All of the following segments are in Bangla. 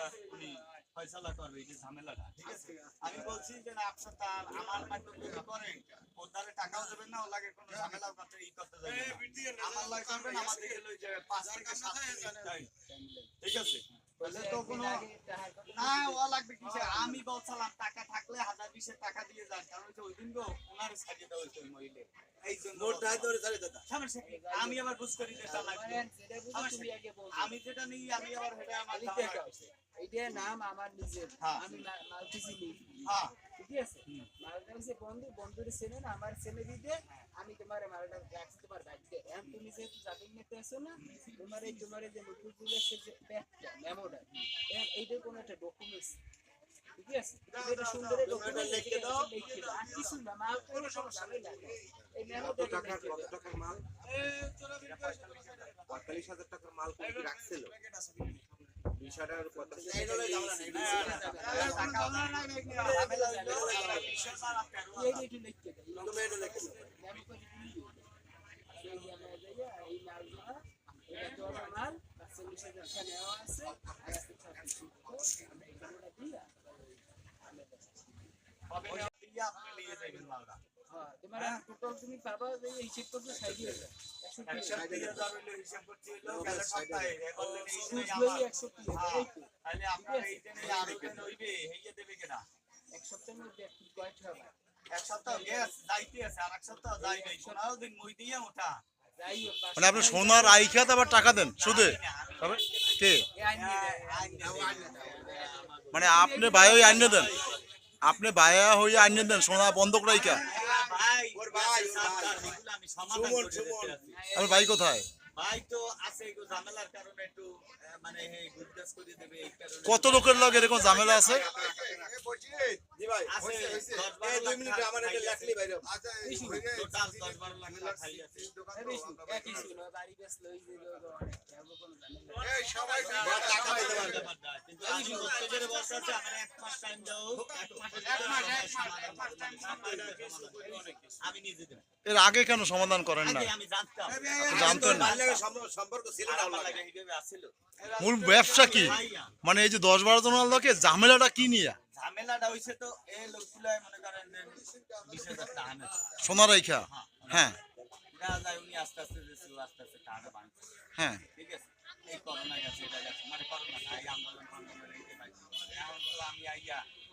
এটা উনি ফয়সালা করবে এই যে ঝামেলাটা ঠিক আছে? আমি বলছি যে না আপনার তার আমার মাধ্যমে যদি করেন ওর দ্বারা টাকাও দেবেন না ও লাগে কোনো ঝামেলা করতে ই করতে যাবেন আমার লাগে করবেন আমাদের পাঁচ থেকে সাত ঠিক আছে? তাহলে তো কোনো না ও লাগবে কিসে আমি বলছিলাম টাকা থাকলে হাজার বিশের টাকা দিয়ে যান। কারণ হচ্ছে ওই দিন গো ওনার সাজিয়ে দেওয়া হয়েছে ওই মহিলা। এই জন্য সমস্যা কি? আমি আবার বুঝ করি আমি যেটা নিই আমি আবার আমার নাম আমার নিজের। হ্যাঁ। আমি নিই হ্যাঁ। ঠিক আছে? মালটা হচ্ছে বন্ধু বন্ধুর ছেলে না আমার ছেলে দিতে আমি তোমার মালটা রাখছি তোমার বাড়িতে। এখন তুমি যেহেতু জামিন নিতে আসো না। তোমার এই তোমার যে নতুন পুলিশের যে প্যাকটা মেমোটা এইটার কোনো একটা ডকুমেন্টস ঠিক আছে? এটা সুন্দর ডকুমেন্ট লিখে দাও আর কিছু না মাল কোনো সব নেই। এই মেমোটা দাও। পঁয়তাল্লিশ হাজার টাকার মাল কি রাখছিল টাকার টাকা মাল আপনার এই হ্যাঁ, তোমার টোটাল তুমি পাবা হিসেব করছ ষাট হাজার একশো তিরিশ একশো তিরিশ হাজার হইল, হিসাব করছি হইল, গেল সপ্তাহে, এখন তো এই সুদ যে লই আমার- একশো তিরিশ হ্যাঁ, এই ওঠা। মানে আপনি সোনার আই খাত আবার টাকা দেন দেবে। মানে আপনি ভাই ওই আইনে দেন আপনি ভাইয়া হয়ে আইনে দেন, সোনা বন্ধক রাইকা আমার ভাই কোথায়? মানে এই গুজগাছ করে দেবে এই কারণে। কত লোকের লগে এরকম ঝামেলা আছে? এর আগে কেন সমাধান করেন না? আগে আমি জানতাম। জানতেন না। সম্পর্ক ছিল আর না আমার লাগে এইভাবে আসছিল। মূল ব্যবসা কি? মানে এই যে দশ বারো জনের লোকে ঝামেলাটা কি নিয়ে? ঝামেলাটা হইছে তো এই লোকগুলাই মনে করেন বিশ হাজার টাকা সোনা রাইখা? হ্যাঁ দেখা যায় উনি আস্তে আস্তে যে আস্তে আস্তে টাকাটা ভাঙছে। হ্যাঁ। ঠিক আছে? এই করোনা গেছে এটা গেছে। মানে করোনা না এই আন্দোলন ফান্দোলন এইটা পাইছে এখন তো আমি আইয়া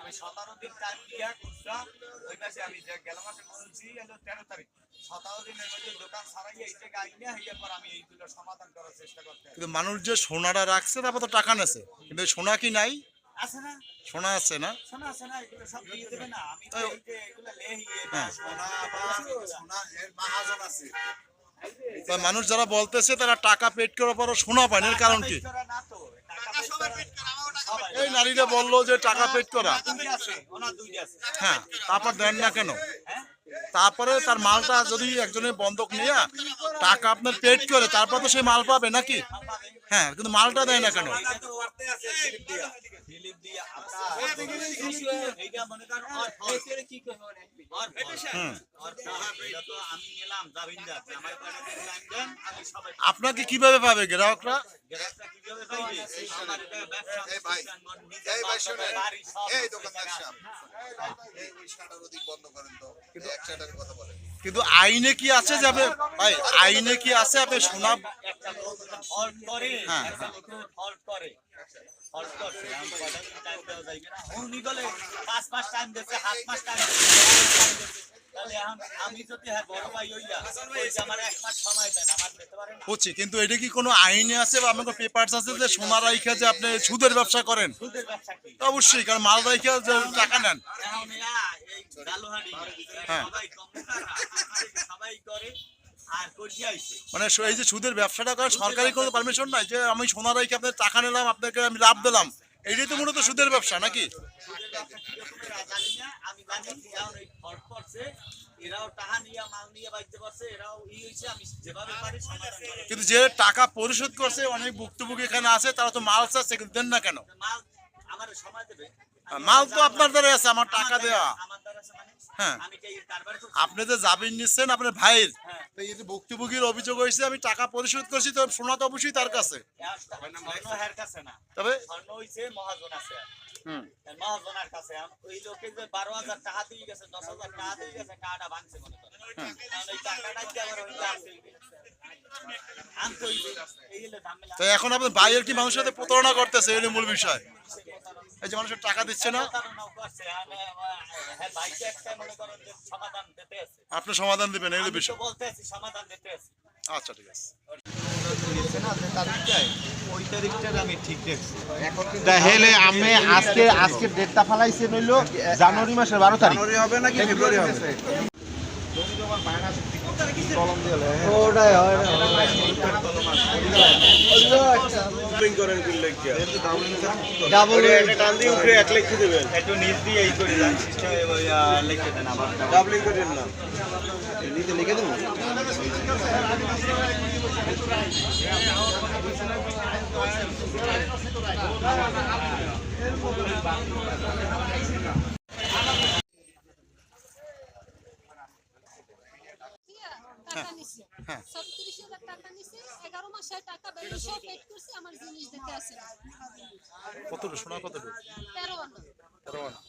আমি সতেরো দিন টাইম দিয়া করছিলাম ওই মাসে আমি যে গেল মাসে বলছি তেরো তারিখ। সতেরো দিনের মধ্যে দোকান সারাইয়া এই জায়গায় আইনে হইয়ার পর আমি এইগুলো সমাধান করার চেষ্টা করতে কিন্তু মানুষ যে সোনাটা রাখছে তারপর তো টাকা নেছে। কিন্তু সোনা কি নাই? আছে না। সোনা আছে না? শোনা আছে না এগুলো সব দিয়ে দেবে না। আমি তো এই যে এগুলো লেহিয়ে হ্যাঁ। সোনা সোনা তা মানুষ যারা বলতেছে তারা টাকা পেড করার পরও শোনা পায় এর কারণ কি? পেট এই নারীরা বলল যে টাকা পেড করা। হ্যাঁ তারপর দেন না কেন? তারপরে তার মালটা যদি একজনের বন্ধক নিয়ে টাকা আপনার পেড করে, তারপর তো সে মাল পাবে নাকি? হ্যাঁ কিন্তু মালটা দেয় না কেন? আপনাকে কীভাবে পাবে গ্রাহকরা? বন্ধ করেন তো। এক কথা বলেন। কিন্তু আইনে কি আছে যাবে আপনি ভাই আইনে কি আছে আপনি সোনা করে হ্যাঁ, টাইম যদি হ্যাঁ হচ্ছে কিন্তু এটা কি কোনো আইনে আছে বা আপনার পেপারস আছে যে সোনা রাইখা যে আপনি সুদের ব্যবসা করেন? অবশ্যই কারণ মাল রাইখা যে টাকা নেন। হ্যাঁ। মানে এই যে সুদের ব্যবসাটা করে সরকারি কোনো পারমিশন নাই যে আমি সোনা রাইখা আপনার টাকা নিলাম আপনাকে আমি লাভ দিলাম। এইটাই তো মূলত সুদের ব্যবসা নাকি। কিন্তু যে টাকা পরিশোধ করছে অনেক ভুক্তভোগী এখানে আছে তারা তো মাল চাচ্ছে কিন্তু দেন না কেন? মাল তো আপনার দ্বারা আছে আমার টাকা দেওয়া। মানে হ্যাঁ। আপনি যে জামিন নিচ্ছেন আপনার ভাইয়ের। হ্যাঁ। এই যে ভুক্তভোগীর অভিযোগ হয়েছে আমি টাকা পরিশোধ করছি তো শোনা তো অবশ্যই তার কাছে স্বর্ণ হের কাছে না তবে মহাজন আছে মহাজনের কাছে ওই লোকে যে বারো হাজার টাকা দিয়ে গেছে দশ হাজার টাকা দিয়ে গেছে টাকাটা ভাঙছে মনে করেন ওই টাকাটা দিয়ে আবার ওই আছে। আনতে হইবে এই হলো ঝামেলা। তো এখন আপনার ভাইয়ের কি মানুষের সাথে প্রতারণা করতেছে এই মূল বিষয়? এই যে মানুষের টাকা দিচ্ছে না? হ্যাঁ, আছে। আপনি সমাধান দিবেন এই আমি তো ঠিক তাহলে আমি আজকে আজকে ডেটটা ফালাইছে জানুয়ারি মাসের বারো তারিখ। জানুয়ারি হবে নাকি ফেব্রুয়ারি হবে। লেখা ডাবল একটা টান দিয়ে উঠে এক লিখে দিবেন একটু নিচ দিয়ে এই করে যান, সিস্টেমে ওই, আহ, লিখে দেন আবার। ডাবলিং করেন না নিতে লিখে দেবো টাকা নিছি। হ্যাঁ। ছত্রিশ হাজার টাকা নিছি এগারো মাসে টাকা বেরিয়েছে পেড করছি আমার জিনিস দিতে কতটুকু তেরো আনা। তেরো আনা।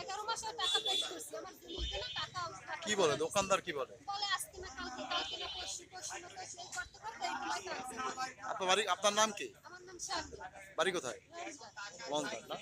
এগারো মাসে টাকা পেড করছি আমার জিনিস দিলে টাকা টাকা কি বলে দোকানদার কি বলে? বলে আজকে না কালকে কালকে না পরশু পরশু না পরশু করতে করতে এই আপনার বাড়ি আপনার নাম কি? আমার নাম শান্তি বাড়ি কোথায়? লন্ডন না?